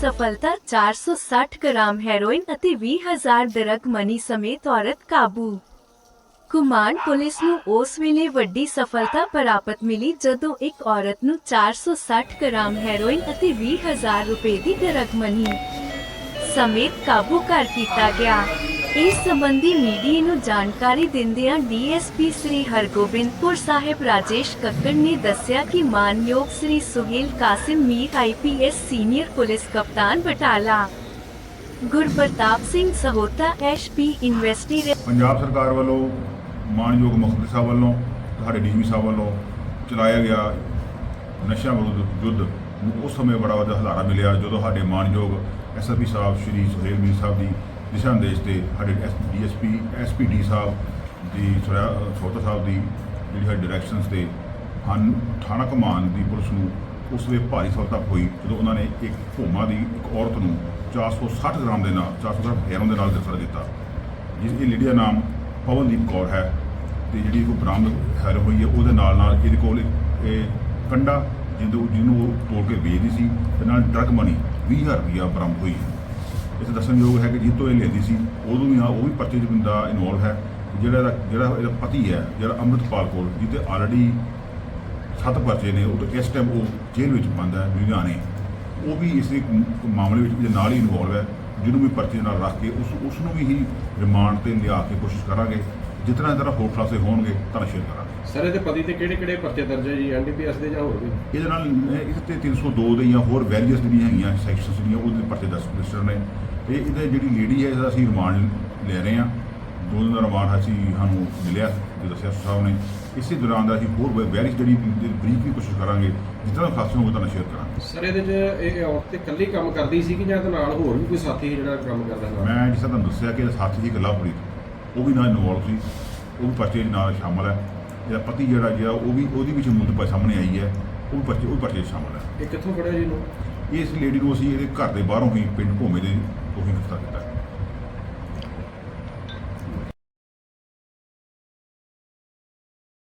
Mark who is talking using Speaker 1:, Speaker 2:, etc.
Speaker 1: ਸਫਲਤਾ 460 gram heroin ਅਤੇ 20000 drug money ਸਮੇਤ ਔਰਤ ਕਾਬੂ। ਕੁਮਾਨ ਪੁਲਿਸ ਨੂੰ ਉਸ ਵੇਲੇ ਵੱਡੀ ਸਫਲਤਾ ਪ੍ਰਾਪਤ ਮਿਲੀ ਜਦੋਂ ਇੱਕ ਔਰਤ ਨੂੰ 460 ਗ੍ਰਾਮ ਹੈਰੋਇਨ ਅਤੇ 20000 ਰੁਪਏ ਦੀ ਡਰਗ ਮਨੀ ਸਮੇਤ ਕਾਬੂ ਕਰ ਕੀਤਾ ਗਿਆ। ਇਸ ਸੰਬੰਧੀ ਮੀਡੀਆ ਨੂੰ ਜਾਣਕਾਰੀ ਦਿੰਦਿਆਂ ਡੀਐਸਪੀ ਸ੍ਰੀ ਹਰਗੋਬਿੰਦਪੁਰ ਸਾਹਿਬ ਰਾਜੇਸ਼ ਕੱਕੜ ਨੇ ਦੱਸਿਆ ਕਿ ਮਾਨਯੋਗ Sri Sohail Qasim Mir IPS senior police ਕਪਤਾਨ ਬਟਾਲਾ। ਗੁਰਪ੍ਰਤਾਪ ਸਿੰਘ ਸਹੋਤਾ ਐਸਪੀ ਇਨਵੈਸਟੀਗੇਸ਼ਨ
Speaker 2: ਪੰਜਾਬ ਸਰਕਾਰ ਵੱਲੋਂ ਮਾਨਯੋਗ ਮੁੱਖ ਮੰਤਰੀ ਸਾਹਿਬ ਵੱਲੋਂ, ਤੁਹਾਡੇ ਡੀਜੀਪੀ ਸਾਹਿਬ ਵੱਲੋਂ ਚਲਾਇਆ ਗਿਆ ਨਸ਼ਿਆਂ ਵਿਰੁੱਧ ਯੁੱਧ ਨੂੰ ਉਸ ਸਮੇਂ ਬੜਾ ਵੱਡਾ ਹਲਾਰਾ ਮਿਲਿਆ ਜਦੋਂ ਸਾਡੇ ਮਾਨਯੋਗ ਐਸਐਸਪੀ ਸਾਹਿਬ ਸ਼੍ਰੀ ਸੁਹੇਲ ਮੀਰ ਸਾਹਿਬ ਦੀ ਦਿਸ਼ਾ ਨਿਰਦੇਸ਼ ਤੇ ਸਾਡੇ ਡੀਐਸਪੀ, ਐਸਪੀਡੀ ਸਾਹਿਬ ਦੀ ਛੋਟਾ ਸਾਹਿਬ ਦੀ ਜਿਹੜੀ ਸਾਡੀ ਡਾਇਰੈਕਸ਼ਨਸ ਤੇ ਹਨ, ਥਾਣਾ ਕਮਾਨ ਦੀ ਪੁਲਿਸ ਨੂੰ ਉਸ ਦੇ ਭਾਰੀ ਸਫਲਤਾ ਹੋਈ ਜਦੋਂ ਉਹਨਾਂ ਨੇ ਇੱਕ ਭੋਮਾ ਦੀ ਇੱਕ ਔਰਤ ਨੂੰ 460 ਗ੍ਰਾਮ ਦੇ ਨਾਲ 460 ਗ੍ਰਾਮ ਹੈਰੋਨ ਦੇ ਨਾਲ ਗ੍ਰਿਫਤਾਰ ਦਿੱਤਾ ਜਿਸ ਇਹ ਲੇਡੀ ਦਾ ਨਾਮ ਪਵਨਦੀਪ ਕੌਰ ਹੈ ਤੇ ਜਿਹੜੀ ਕੋ ਬਰਾਮਦ ਹੈਰ ਹੋਈ ਹੈ, ਉਹਦੇ ਨਾਲ ਨਾਲ ਇਹਦੇ ਕੋਲ ਇਹ ਕੰਡਾ ਜਿਹਨੂੰ ਜਿਹਨੂੰ ਉਹ ਤੋੜ ਕੇ ਵੇਚਦੀ ਸੀ ਤੇ ਨਾਲ ਡਰਗ ਮਨੀ 20000 ਰੁਪਇਆ ਬਰਾਮਦ ਹੋਈ ਹੈ। ਇਸ ਦੱਸਣਯੋਗ ਹੈ ਕਿ ਜਿਸ ਤੋਂ ਇਹ ਲੈਂਦੀ ਸੀ ਉਦੋਂ ਵੀ ਹਾਂ, ਉਹ ਵੀ ਪਰਚੇ 'ਚ ਬੰਦਾ ਇਨਵੋਲਵ ਹੈ ਜਿਹੜਾ ਇਹਦਾ ਜਿਹੜਾ ਇਹਦਾ ਪਤੀ ਹੈ, ਜਿਹੜਾ ਅੰਮ੍ਰਿਤਪਾਲ ਕੌਰ, ਜਿਹਦੇ ਆਲਰੇਡੀ ਸੱਤ ਪਰਚੇ ਨੇ, ਉਹ ਤੋਂ ਇਸ ਟਾਈਮ ਉਹ ਜੇਲ੍ਹ ਵਿੱਚ ਬੰਦ ਹੈ, ਲੁਧਿਆਣੇ। ਉਹ ਵੀ ਇਸ ਮਾਮਲੇ ਵਿੱਚ ਇਹਦੇ ਨਾਲ ਹੀ ਇਨਵੋਲਵ ਹੈ, ਜਿਹਨੂੰ ਵੀ ਪਰਚੇ ਨਾਲ ਰੱਖ ਕੇ ਉਸ ਉਸ ਨੂੰ ਵੀ ਹੀ ਰਿਮਾਂਡ ਤੇ ਲਿਆ ਕੇ ਕੋਸ਼ਿਸ਼ ਕਰਾਂਗੇ। ਜਿਤਨਾ ਤਰ੍ਹਾਂ ਹੋਰ ਖਲਾਸੇ ਹੋਣਗੇ ਤਾਂ ਸ਼ੇਅਰ ਕਰਾਂਗੇ।
Speaker 3: ਸਰ ਇਹਦੇ ਪਤੀ ਤੇ ਕਿਹੜੇ ਕਿਹੜੇ ਪਰਚੇ ਦਰਜ ਹੈ ਜੀ? ਐਨਡੀਪੀਐਸ ਦੇ ਜਾਂ ਹੋਰ ਵੀ?
Speaker 2: ਇਹਦੇ ਨਾਲ ਇਹ- ਇਸ ਤੇ 302 ਦੇ ਜਾਂ ਹੋਰ ਵੈਰੀਅਸ ਜਿਹੜੀਆਂ ਹੈਗੀਆਂ ਸੈਕਸ਼ਨਸ ਜਿਹੜੀਆਂ ਉਹਦੇ ਪਰਚੇ ਦਸ ਰਜਿਸਟਰ ਨੇ। ਤੇ ਇਹਦੇ ਜਿਹੜੀ ਲੇਡੀ ਹੈ ਇਹਦਾ ਅਸੀਂ ਰਿਮਾਂਡ ਲੈ ਰਹੇ ਹਾਂ। ਦੋ ਦਿਨ ਦਾ ਰਿਮਾਂਡ ਅਸੀਂ ਸਾਨੂੰ ਮਿਲਿਆ ਜੋ ਦੱਸਿਆ ਸਾਹਿਬ ਨੇ। ਇਸੇ ਦੌਰਾਨ ਦਾ ਅਸੀਂ ਹੋਰ ਵੈਰੀਅਸ ਜਿਹੜੀ ਬਰੀਕ ਵੀ ਕੋਸ਼ਿਸ਼ ਕਰਾਂਗੇ ਜਿਤਨਾ ਖਾਸੇ ਹੋਵੇ ਤਾਂ ਸ਼ੇਅਰ ਕਰਾਂਗੇ।
Speaker 3: ਸਰ ਇਹਦੇ 'ਚ ਇਹ ਔਰਤ ਤੇ ਇਕੱਲੀ ਕੰਮ ਕਰਦੀ ਸੀ ਕਿ ਜਾਂ ਇਹਦੇ ਨਾਲ ਹੋਰ ਵੀ ਕੋਈ ਸਾਥੀ ਜਿਹੜਾ ਕੰਮ ਕਰਦਾ ਨਾਲ
Speaker 2: ਮੈਂ ਜਿਸ ਤਰ੍ਹਾਂ ਤੁਹਾਨੂੰ ਦੱਸਿਆ ਕਿ ਸਾਥੀ ਦੀ ਗੱਲਾਂ ਪੜੀ ਉਹ ਵੀ ਨਾਲ ਇਨਵੋਲਵ ਸੀ ਉਹ ਵੀ ਪਰਚੇ 'ਚ ਨਾਲ ਸ਼ਾਮਲ ਹੈ। ਇਹਦਾ ਪਤੀ ਜਿਹੜਾ ਜਿਹੜਾ ਉਹ ਵੀ ਉਹਦੀ ਵੀ ਸ਼ਮੂਲੀਅਤ ਪ- ਸਾਹਮਣੇ ਆਈ ਹੈ ਉਹ ਵੀ ਪਰਚੇ ਉਹ ਵੀ ਪਰਚੇ 'ਚ ਸ਼ਾਮਲ ਹੈ।
Speaker 3: ਇਹ ਕਿੱਥੋਂ ਫੜਿਆ ਜੀ ਇਹਨੂੰ?
Speaker 2: ਇਸ ਲੇਡੀ ਨੂੰ ਅਸੀਂ ਇਹਦੇ ਘਰ ਦੇ ਬਾਹਰੋਂ ਹੀ ਪਿੰਡ ਭੋਮੇ ਦੇ ਤੋਂ ਹੀ ਗ੍ਰਿਫਤਾਰ ਕੀਤਾ।